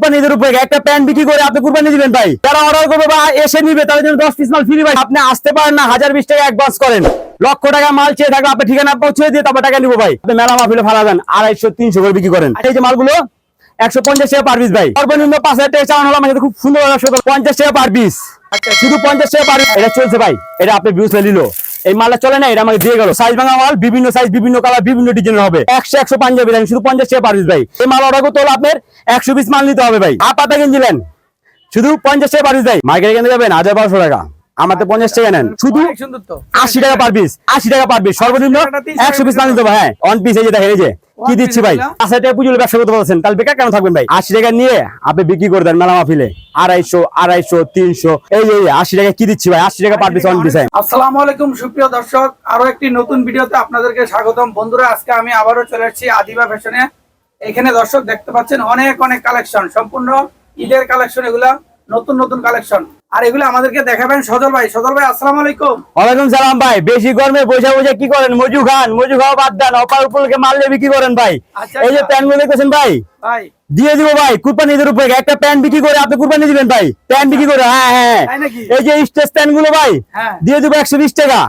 কুরবানি ঈদের উপরে একটা প্যান্ট বিক্রি করে আপনি কুরবানি দিবেন ভাই। যারা অর্ডার করবে বা এসে নিবে, তাদের জন্য দশ পিস মাল ফ্রি ভাই। আপনি আসতে পারেন না, হাজার বিশ টাকা অ্যাডভান্স করেন। লক্ষ টাকা মাল চেয়ে থাকলে আপনি ঠিকানা পৌঁছে দিয়ে তারপর টাকা নিবো ভাই। আপনি মেলা মাহফিলে ফালা দেন, আড়াইশো, তিনশো করে বিক্রি করেন। এই যে মালগুলো, একশো পঞ্চাশ টাকা পার পিস ভাই। সর্বনিম্ন পাঁচ হাজার টাকা চালানো হলো, আমার খুব সুন্দর পঞ্চাশ টাকা পার পিস শুধু পঞ্চাশ টাকা পার এটা চলছে ভাই, এটা আপনি ভিউজ নিল। এই মালটা চলে না এটা আমাকে দিয়ে গেল। সাইজ ভাঙা মাল বিভিন্ন সাইজ বিভিন্ন কালার বিভিন্ন ডিজাইনের হবে। একশো একশো পাঞ্জাবি দেন শুধু পঞ্চাশ টাকা পারিস ভাই। এই মাল অর্ডার করতে হলে আপনার একশো পিস মাল নিতে হবে ভাই। হাফ পাতা কিনছিলেন শুধু পঞ্চাশ টাকা পারিস ভাই। মার্কেটে কিনতে যাবেন হাজার বারোশো টাকা। আমার তো পঞ্চাশ টাকা নেন। শুধু আশি টাকা পার পিস আশি টাকা পার পিস সর্বনিম্ন একশো পিস মাল নিতে হবে হ্যাঁ। অন পিস এই যে দেখেন এই যে। কি দিচ্ছি ভাই? আশি টাকা পুজোর ব্যবসা করতে পারছেন তাহলে বেকার কেন থাকবেন ভাই? আশি টাকা নিয়ে আপনি বিক্রি করে দেন মেলা মাহফিলে। আড়াইশো আড়াইশো তিনশো এই যে এই আশি টাকা কি দিচ্ছি ভাই? আশি টাকা পার পিস অন আসসালামু আলাইকুম সুপ্রিয় দর্শক। আরও একটি নতুন ভিডিওতে আপনাদেরকে স্বাগতম। বন্ধুরা আজকে আমি আবারও চলে এসেছি আদিবা ফ্যাশনে। এখানে দর্শক দেখতে পাচ্ছেন অনেক অনেক কালেকশন। সম্পূর্ণ ঈদের কালেকশন এগুলা নতুন নতুন কালেকশন। আর এগুলো আমাদেরকে দেখাবেন সজল ভাই। সজল ভাই আসসালামু আলাইকুম। ওয়ালাইকুম সালাম ভাই। বেশি গরমে বসে বসে কি করেন? মজু খান মজু খাওয়া বাদ দেন। অপার উপরকে মারলে বিক্রি করেন ভাই। আচ্ছা, এই যে আচ্ছা। প্যান্টগুলো দেখতেছেন ভাই? ভাই। দিয়ে দিব ভাই কুরবানি ঈদের উপরে। একটা প্যান্ট বিক্রি করে আপনি কুরবানি দিবেন ভাই। প্যান্ট বিক্রি করে হ্যাঁ হ্যাঁ। এই যে স্টেজ প্যান্টগুলো ভাই হ্যাঁ। দিয়ে দিব একশো বিশ টাকা।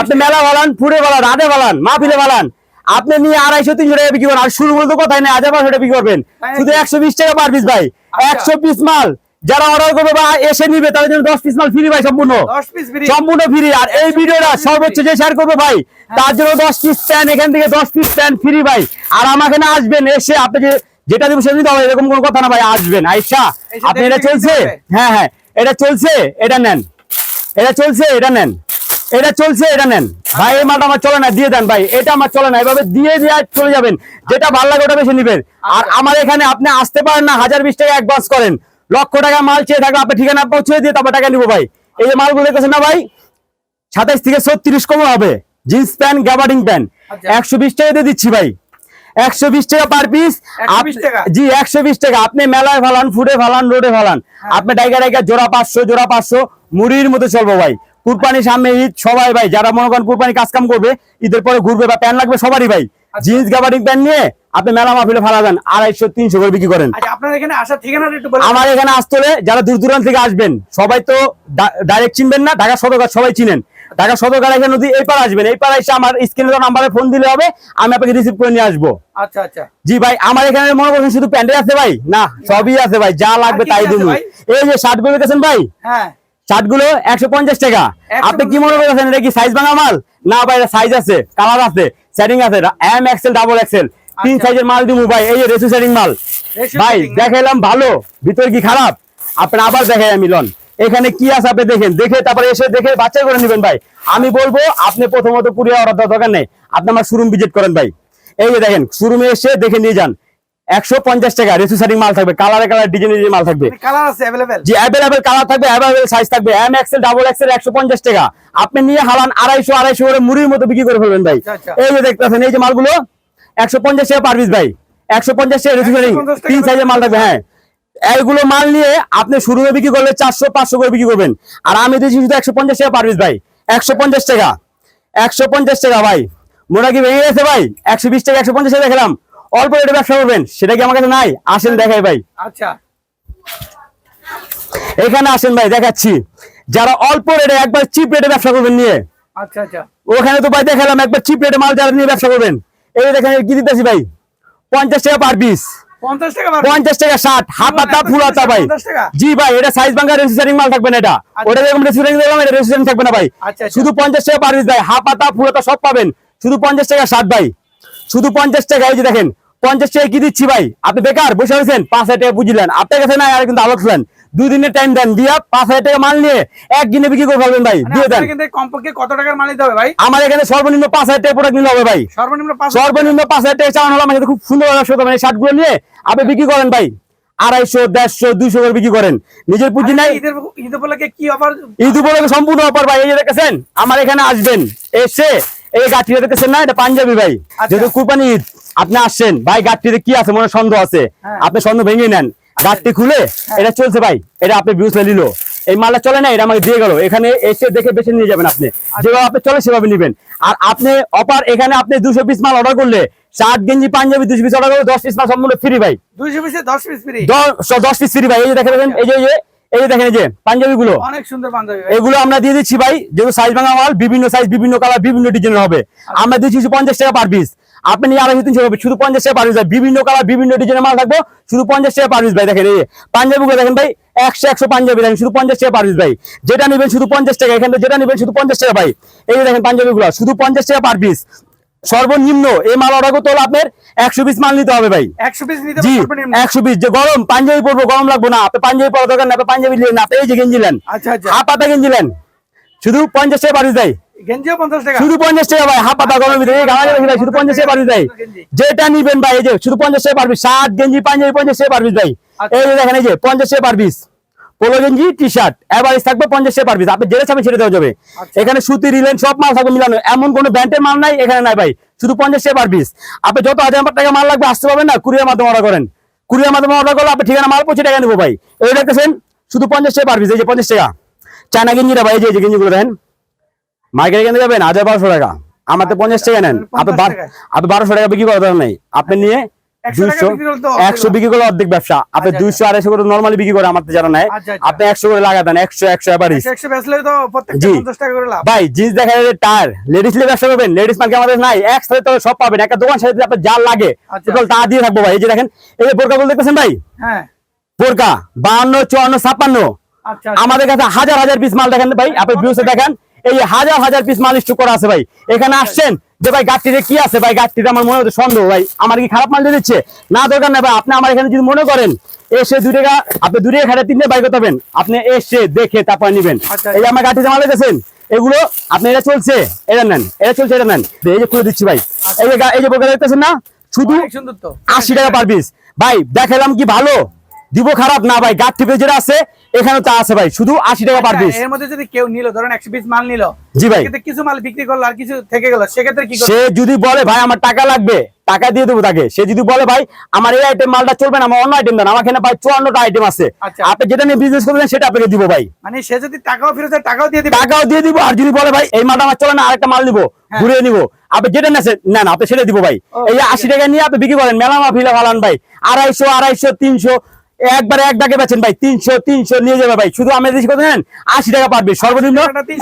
আপনি মেলা বালান ফুড়ে বালান রাধে বালান মাহফিলে বালান আপনি নিয়ে আড়াইশো তিনশো টাকা বিক্রি করেন আর শুরু বলতে কথাই নেই হাজার পাঁচশো টাকা বিক্রি করবেন। শুধু একশো বিশ টাকা পার পিস ভাই। আচ্ছা। একশো পিস মাল। যারা অর্ডার করবে বা এসে নিবে তাদের জন্য দশ পিস মাল ফ্রি ভাই সম্পূর্ণ। 10 পিস ফ্রি সম্পূর্ণ ফ্রি আর এই ভিডিওটা সর্বোচ্চ যে শেয়ার করবে ভাই তার জন্য দশ পিস প্যান এখান থেকে দশ পিস প্যান ফ্রি ভাই। আর আমাকে না আসবেন এসে আপনি যে যেটা দিব সেটা নিতে হবে এরকম কোনো কথা না ভাই আসবেন। এসে আপনি এটা চলছে? হ্যাঁ হ্যাঁ। এটা চলছে? এটা নেন। এটা চলছে? এটা নেন। এটা চলছে? এটা নেন। ভাই এই মালটা আমার চলে না দিয়ে দেন ভাই। এটা আমার চলে না। এভাবে দিয়ে দিয়ে চলে যাবেন। যেটা ভালো লাগে ওটা বেশি নিবেন। আর আমার এখানে আপনি আসতে পারেন না হাজার বিশ টাকা অ্যাডভান্স করেন। লক্ষ টাকা মাল চেয়ে থাকলে আপনি ঠিকানা পৌঁছে দিয়ে তারপর টাকা নিবো ভাই। এই যে মালগুলো দেখতেছেন না ভাই? সাতাইশ থেকে ছত্রিশ কম হবে। Jeans pant gabardine pant. আচ্ছা। একশো বিশ টাকা দিয়ে দিচ্ছি ভাই। একশো বিশ টাকা পার পিস। 120 জি একশো বিশ টাকা। আপনি মেলায় ফালান ফুডে ফালান রোডে ফালান। হ্যাঁ। আপনি ডাইকা ডাইকা জোড়া পাঁচশো জোড়া পাঁচশো মুড়ির মতো চলবো ভাই। কুরবানি সামনে ঈদ সবাই ভাই যারা মনে করেন কুরবানি কাজ কাম করবে ঈদের পরে ঘুরবে বা প্যান্ট লাগবে সবারই ভাই। জিন্স গ্যাবার্ডিং প্যান্ট নিয়ে আপনি মেলা মাহফিলে ফালা দেন আড়াইশো তিনশো করে বিক্রি করেন। আচ্ছা আমার এখানে আসতে হলে যারা দূর দূরান্ত থেকে আসবেন সবাই তো ডাইরেক্ট চিনবেন না ঢাকা সদরঘাট সবাই চিনেন। ঢাকা সদরঘাট এখানে নদী এই পার আসবেন এই পার এসে আমার স্ক্রিনে নাম্বারে ফোন দিলে হবে আমি আপনাকে রিসিভ করে নিয়ে আসব। আচ্ছা আচ্ছা। জি ভাই আমার এখানে মনে করছেন শুধু প্যান্টে আছে ভাই? না সবই আছে ভাই যা লাগবে তাই দিন এই যে শার্টগুলো দেখেছেন ভাই? হ্যাঁ। শার্টগুলো একশো পঞ্চাশ টাকা। 150 আপনি কি মনে করছেন এটা কি সাইজ ভাঙা মাল? না ভাই সাইজ আছে কালার আছে। সেটিং আছে এম এক্সেল ডাবল এক্সেল তিন। সাইজের মাল দিব ভাই এই যে রেসু সেটিং মাল। ভাই দেখাইলাম ভালো ভিতর কি খারাপ? আপনি আবার দেখাই আমি লন। এখানে কি আছে আপনি দেখেন দেখে তারপরে এসে দেখে বাচ্চা করে নেবেন ভাই। আমি বলব আপনি প্রথমত পুরিয়া অর্ডার দরকার নেই। আপনি আমার শোরুম ভিজিট করেন ভাই। এই যে দেখেন শোরুমে এসে দেখে নিয়ে যান। একশো পঞ্চাশ টাকা মাল থাকবে কালারে কালার ডিজাইনের মাল থাকবে। কালার আছে অ্যাভেলেবেল যে অ্যাভেলেবেল কালার থাকবে অ্যাভেলেবেল সাইজ থাকবে এম এক্সেল ডাবল এক্সেল একশো পঞ্চাশ টাকা। আপনি নিয়ে হালান আড়াইশো আড়াইশো করে মুড়ির মতো বিক্রি করে ফেলবেন ভাই। আচ্ছা, আচ্ছা। এই যে দেখতেছেন এই যে মালগুলো একশো পঞ্চাশ টাকা পার ভাই। একশো পঞ্চাশ টাকা রেসিপিং 150 টাকা তিন সাইজের মাল থাকবে হ্যাঁ। এইগুলো মাল নিয়ে আপনি শুরুতে বিক্রি করলে চারশো পাঁচশো করে বিক্রি করবেন। আর আমি দিচ্ছি শুধু একশো পঞ্চাশ টাকা পার পিস ভাই। একশো পঞ্চাশ টাকা একশো পঞ্চাশ টাকা ভাই। মোটা কি ভেঙে গেছে ভাই? একশো বিশ টাকা একশো পঞ্চাশ টাকা দেখলাম। অল্প রেটে ব্যবসা করবেন সেটা কি আমার কাছে নাই? আসেন দেখাই ভাই। আচ্ছা। এখানে আসেন ভাই দেখাচ্ছি। যারা অল্প রেটে একবার চিপ রেটে ব্যবসা করবেন নিয়ে। আচ্ছা আচ্ছা। ওখানে তো ভাই দেখালাম একবার চিপ রেটে মাল যারা নিয়ে ব্যবসা করবেন। এই দেখেন কি দিতেছি ভাই? পঞ্চাশ টাকা পার পিস পঞ্চাশ টাকা ষাট ভাই। জি ভাই এটা সাইজ ভাঙ্গা রেজিস্টারিং মাল থাকবে না এটা। ওটা যেরকম রেজিস্টারিং দিলাম এটা রেজিস্টারিং থাকবে না ভাই। আচ্ছা, আচ্ছা। শুধু পঞ্চাশ টাকা পার পিস ভাই সব পাবেন। শুধু পঞ্চাশ টাকা ষাট ভাই। শুধু পঞ্চাশ টাকা এই যে দেখেন পঞ্চাশ টাকা কি দিচ্ছি ভাই? আপনি বেকার বসে রয়েছেন পাঁচ হাজার টাকা বুঝলেন। আপনার কাছে নাই আর কিন্তু আলোক ছিলেন। দুই দিনের টাইম দেন দিয়া পাঁচ হাজার টাকা মাল নিয়ে একদিনে বিক্রি করে ফেলবেন ভাই মানে দিয়ে দেন। কমপক্ষে কত টাকার মাল নিতে হবে ভাই? আমার এখানে সর্বনিম্ন পাঁচ হাজার টাকা প্রোডাক্ট হবে ভাই। সর্বনিম্ন সর্বনিম্ন পাঁচ হাজার টাকা চালানো হলো আমার খুব সুন্দর ব্যবসা হতো মানে শার্টগুলো নিয়ে আপনি বিক্রি করেন ভাই। আড়াইশো দেড়শো দুইশো করে বিক্রি করেন। নিজের পুঁজি নাই। ঈদের ঈদ উপলক্ষে কি অফার ঈদ উপলক্ষে সম্পূর্ণ অফার ভাই এই যে দেখেছেন আমার এখানে আসবেন এসে এই না? এটা পাঞ্জাবি ভাই। আচ্ছা। যেহেতু কুরবানি ঈদ আপনি আসছেন ভাই কি আছে? মনে সন্দেহ আছে। হ্যাঁ। আপনি সন্দেহ ভেঙে নেন। গাছটি খুলে এটা চলছে ভাই। এটা আপনি নিল। এই মালটা চলে না এটা আমাকে দিয়ে গেল। এখানে এসে দেখে বেছে নিয়ে যাবেন আপনি। যেভাবে আপনি চলে সেভাবে নেবেন। আর আপনি অপার এখানে আপনি দুশো পিস মাল অর্ডার করলে শার্ট গেঞ্জি পাঞ্জাবি দুশো পিস অর্ডার করবে দশ পিস মাল সম্পূর্ণ ফ্রি ভাই। দুইশো পিসে দশ পিস ফ্রি দশ দশ পিস ফ্রি ভাই। এই যে দেখেন, এই যে এই দেখেন যে পাঞ্জাবি গুলো অনেক সুন্দর পাঞ্জাবি এগুলো আমরা দিয়ে দিচ্ছি ভাই যেহেতু সাইজ ভাঙা মাল বিভিন্ন সাইজ বিভিন্ন কালার বিভিন্ন ডিজাইনের হবে। আমরা দিচ্ছি শুধু পঞ্চাশ টাকা পার পিস আপনি আড়াইশো তিনশো হবে শুধু পঞ্চাশ টাকা পার পিস ভাই। বিভিন্ন কালার বিভিন্ন ডিজাইনের মাল থাকব শুধু পঞ্চাশ টাকা পার পিস ভাই। দেখেন এই যে পাঞ্জাবিগুলো দেখেন ভাই একশো একশো পাঞ্জাবি দেখেন শুধু পঞ্চাশ টাকা পার পিস ভাই। যেটা নেবেন শুধু পঞ্চাশ টাকা এখান থেকে যেটা নেবেন শুধু পঞ্চাশ টাকা ভাই। এই দেখেন পাঞ্জাবিগুলো শুধু পঞ্চাশ টাকা পার পিস সর্বনিম্ন এই মাল অর্ডার করতে হলে আপনার একশো পিস মাল নিতে হবে ভাই। একশো পিস জি একশো পিস যে গরম পাঞ্জাবি পরবো গরম লাগবো না। আপনি পাঞ্জাবি পরা দরকার না আপনি পাঞ্জাবি নিলেন আপনি এই যে গেঞ্জি নেন। আচ্ছা আচ্ছা। হাফ পাতা গেঞ্জি নেন। শুধু পঞ্চাশ টাকা পাঠিয়ে দেয়। শুধু পঞ্চাশ টাকা ভাই হাফ পাতা দেয়, শুধু পঞ্চাশ টাকা দেয়। যেটা নিবেন ভাই এই যে শুধু পঞ্চাশ টাকা পারবি শার্ট গেঞ্জি পাঞ্জাবি পঞ্চাশ টাকা পারবি ভাই। আচ্ছা। এই যে দেখেন এই যে পঞ্চাশ টাকা পারবিস পোলো গেঞ্জি টি শার্ট এভারেজ থাকবে পঞ্চাশ টাকা পারবিস আপনি যেটা চাবেন সেটা দেওয়া যাবে। আচ্ছা। এখানে সুতি রিলেন সব মাল থাকবে মিলানো। এমন কোনো ব্র্যান্ডের মাল নাই এখানে নাই ভাই। শুধু পঞ্চাশ টাকা পারবিস আপনি যত হাজার টাকা মাল লাগবে আসতে পারবেন না কুরিয়ার মাধ্যমে অর্ডার করেন। কুরিয়ার মাধ্যমে অর্ডার করলে আপনি ঠিকানা মাল পৌঁছে টাকা নেব ভাই। এই দেখতেছেন শুধু পঞ্চাশ টাকা পারবিস এই যে পঞ্চাশ টাকা। চায়না গেঞ্জিটা ভাই এই যে গেঞ্জিগুলো দেখেন। মার্কেটে কিনতে যাবেন হাজার বারোশো টাকা। আমার তো পঞ্চাশ টাকা নেন। আপনি 50 বার- টাকায়। আপনি বারোশো টাকা বিক্রি করার দরকার নেই। আপনি নিয়ে 100 টাকা দুইশো বিক্রি করলে তো অর্ধেক একশো। বিক্রি করলে অর্ধেক ব্যবসা। আপনি আচ্ছা, দুইশো আড়াইশো করে নর্মালি বিক্রি করে আমার জানা নাই আচ্ছা, আচ্ছা। আপনি একশো করে লাগা দেন একশো একশো এবারিস একশো একশো বেচলে তো প্রত্যেকটা জি। পঞ্চাশ টাকা করে লাভ। ভাই জিন্স দেখা যাবে টায়ার। লেডিস নিয়ে ব্যবসা করবেন লেডিস মার্কে আমাদের নাই। এক সাথে তো সব পাবেন একটা দোকান সাথে আপনার যা লাগে আচ্ছা। তা দিয়ে থাকব ভাই। এই যে দেখেন এই যে বোরকা গুলো দেখতেছেন ভাই? হ্যাঁ। বোরকা বাহান্ন চুয়ান্ন ছাপ্পান্ন। আচ্ছা আমাদের কাছে হাজার হাজার পিস মাল দেখেন ভাই। আপনি ভিউসে দেখেন এই হাজার হাজার পিস মাল স্টক করা আছে ভাই। এখানে আসছেন যে ভাই গাছটিতে কি আছে ভাই গাছটিতে আমার মনে হচ্ছে সন্দেহ ভাই। আমার কি খারাপ মাল দিয়ে দিচ্ছে? না দরকার না ভাই আপনি আমার এখানে যদি মনে করেন এসে দুই টাকা আপনি দুই টাকা খাটে তিনটে বাই করতে হবেন আপনি এসে দেখে তারপর নিবেন। আচ্ছা। এই যে আমার গাছটিতে মাল দেখেছেন এগুলো আপনি এটা চলছে এটা নেন এটা চলছে এটা নেন। এই যে খুলে দিচ্ছি ভাই। এই যে এই যে বোকা দেখতেছেন না শুধু আশি টাকা পার পিস ভাই দেখালাম কি ভালো? দিব খারাপ? না ভাই গাছ টিপে যেটা আছে এখানে তা আছে ভাই শুধু আশি টাকা পার পিস আচ্ছা, এর মধ্যে যদি কেউ নিল ধরেন একশো পিস মাল নিল জি ভাই। কিছু মাল বিক্রি করল আর কিছু থেকে গেল সেক্ষেত্রে কি করবে? সে যদি বলে ভাই আমার টাকা লাগবে টাকা দিয়ে দেবো তাকে। সে যদি বলে ভাই আমার এই আইটেম মালটা চলবে না আমার অন্য আইটেম দেন আমার এখানে ভাই চুয়ান্নটা আইটেম আছে। আচ্ছা। আপনি যেটা নিয়ে বিজনেস করবেন সেটা আপনাকে দিব ভাই। মানে সে যদি টাকাও ফেরত দেয়, টাকাও দিয়ে দিবে। টাকাও দিয়ে দিব আর যদি বলে ভাই এই মালটা আমার চলে না আরেকটা মাল নিবো হ্যাঁ। ঘুরিয়ে নিবো। আপনি যেটা না না আপনি সেটা দিব ভাই। এই আশি টাকা নিয়ে আপনি বিক্রি করেন মেলা মাফিলা ফালান ভাই আড়াইশো আড়াইশো তিনশো একবারে এক ডাকে বেচেন ভাই তিনশো তিনশো নিয়ে যাবে ভাই। শুধু আমি কত নেন আশি টাকা পারবে। সর্বনিম্ন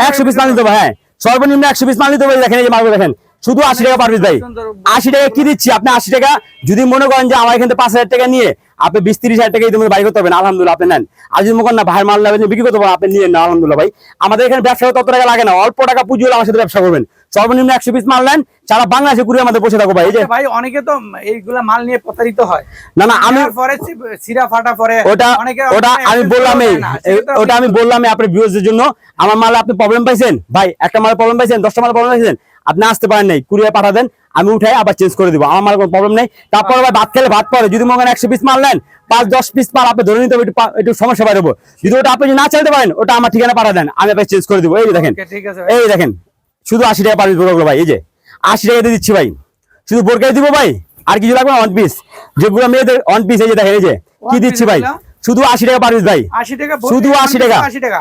একশো পিস মাল নিতে হবে হ্যাঁ। সর্বনিম্ন একশো পিস মাল নিতে হবে দেখেন এই যে মালগুলো দেখেন। শুধু আশি টাকা পারবে ভাই। আশি টাকা কি দিচ্ছি? আপনি আশি টাকা। যদি মনে করেন যে আমার এখান থেকে পাঁচ হাজার টাকা নিয়ে আপনি বিশ তিরিশ হাজার টাকা ইতিমধ্যে বাই করতে পারবেন আলহামদুলিল্লাহ আপনি নেন। আর যদি মনে করেন না ভাইয়ের মাল নেবেন বিক্রি করতে পারেন আপনি নিয়ে নেন আলহামদুলিল্লাহ ভাই। আমাদের এখানে ব্যবসা অত টাকা লাগে না অল্প টাকা পুঁজি হলে আমার সাথে ব্যবসা করবেন। সর্বনিম্ন একশো পিস মাল নেন সারা বাংলাদেশে কুড়ি আমাদের বসে থাকো ভাই এই যে। আচ্ছা ভাই অনেকে তো এইগুলা মাল নিয়ে প্রতারিত হয়। না না আমি পরে সিরা ফাটা পরে ওটা ওটা আমি বললাম ওটা আমি বললাম আপনার ভিউজের জন্য। আমার মালে আপনি প্রবলেম পাইছেন? ভাই একটা মালে প্রবলেম পাইছেন দশটা মালে প্রবলেম পাইছেন? আপনি আসতে পারেন নাই কুড়িয়ে পাঠা দেন আমি উঠাই আবার চেঞ্জ করে দিবো। আমার কোনো প্রবলেম নেই। তারপর আবার ভাত খেলে ভাত পরে। যদি মনে একশো পিস মাল নেন পাঁচ দশ পিস মাল আপনি ধরে নিতে হবে একটু একটু সমস্যা দেবো যদি ওটা আপনি যদি না চাইতে পারেন ওটা আমার ঠিকানা পাঠা দেন আমি আপনাকে চেঞ্জ করে দিব। এই দেখেন। ঠিক আছে এই দেখেন। শুধু আশি টাকা পার পিস বোরকাগুলো ভাই এই যে আশি টাকা দিয়ে দিচ্ছি ভাই। শুধু বোরকাই দিব ভাই আর কিছু লাগবে ওয়ান পিস যেগুলো মেয়েদের ওয়ান পিস এই যে দেখেন এই যে কি দিচ্ছি ভাই? শুধু আশি টাকা পার পিস ভাই। শুধু আশি টাকা।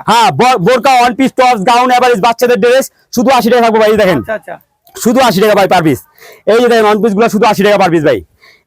হ্যাঁ বোরকা one piece tops gown average বাচ্চাদের ড্রেস শুধু আশি টাকা থাকব ভাই দেখেন। আচ্ছা আচ্ছা। শুধু আশি টাকা ভাই পার পিস এই যে দেখেন ওয়ান পিসগুলো শুধু আশি টাকা পার পিস ভাই।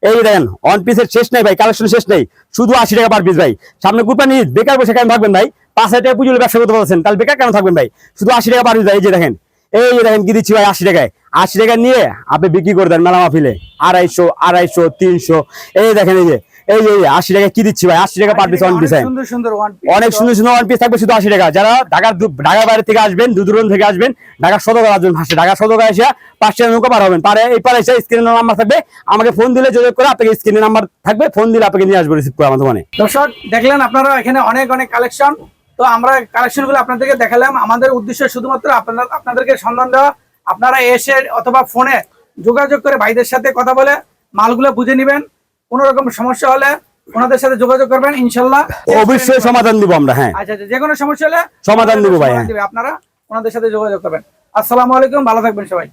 এই যে দেখেন ওয়ান পিসের শেষ নেই ভাই কালেকশন শেষ নেই। শুধু আশি টাকা পার পিস ভাই। সামনে নিয়ে বেকার বসে কেন থাকবেন ভাই? পাঁচ হাজার টাকা পুজো ব্যবসা করতে পারছেন তাহলে বেকার কেন থাকবেন ভাই? শুধু আশি টাকা পার পিস ভাই এই যে দেখেন। এই দেখেন কি দিচ্ছি ভাই আশি টাকায়। আশি টাকা নিয়ে আপনি বিক্রি করে দেন মেলা মাহফিলে। আড়াইশো আড়াইশো তিনশো। এই দেখেন এই যে এই যে আশি টাকা কি দিচ্ছি ভাই? আশি টাকা পার পিস ওয়ান পিস অনেক সুন্দর সুন্দর ওয়ান পিস অনেক সুন্দর সুন্দর ওয়ান পিস থাকবে শুধু আশি টাকা। যারা ঢাকার ঢাকার বাইরে থেকে আসবেন দূর দূরান্ত থেকে আসবেন ঢাকার সদর আসবেন ভাসে ঢাকার সদর এসে পাঁচটা নৌকা পার হবেন। পারে এই পারে এসে স্ক্রিনের নাম্বার থাকবে। আমাকে ফোন দিলে যোগাযোগ করে আপনাকে স্ক্রিনের নাম্বার থাকবে। ফোন দিলে আপনাকে নিয়ে আসব রিসিভ করে আমার দোকানে। দর্শক দেখলেন আপনারা এখানে অনেক অনেক কালেকশন তো আমরা কালেকশনগুলো আপনাদেরকে দেখালাম। আমাদের উদ্দেশ্য শুধুমাত্র আপনার আপনাদেরকে সন্ধান দেওয়া। আপনারা এসে অথবা ফোনে যোগাযোগ করে ভাইদের সাথে কথা বলে মালগুলো বুঝে নেবেন। কোনো রকম সমস্যা হলে ওনাদের সাথে যোগাযোগ করবেন ইনশাল্লাহ। অবশ্যই সমাধান দিব আমরা হ্যাঁ। আচ্ছা আচ্ছা যে কোনো সমস্যা হলে সমাধান দিব ভাই, হ্যাঁ। আপনারা ওনাদের সাথে যোগাযোগ করবেন। আসসালামু আলাইকুম ভালো থাকবেন সবাই।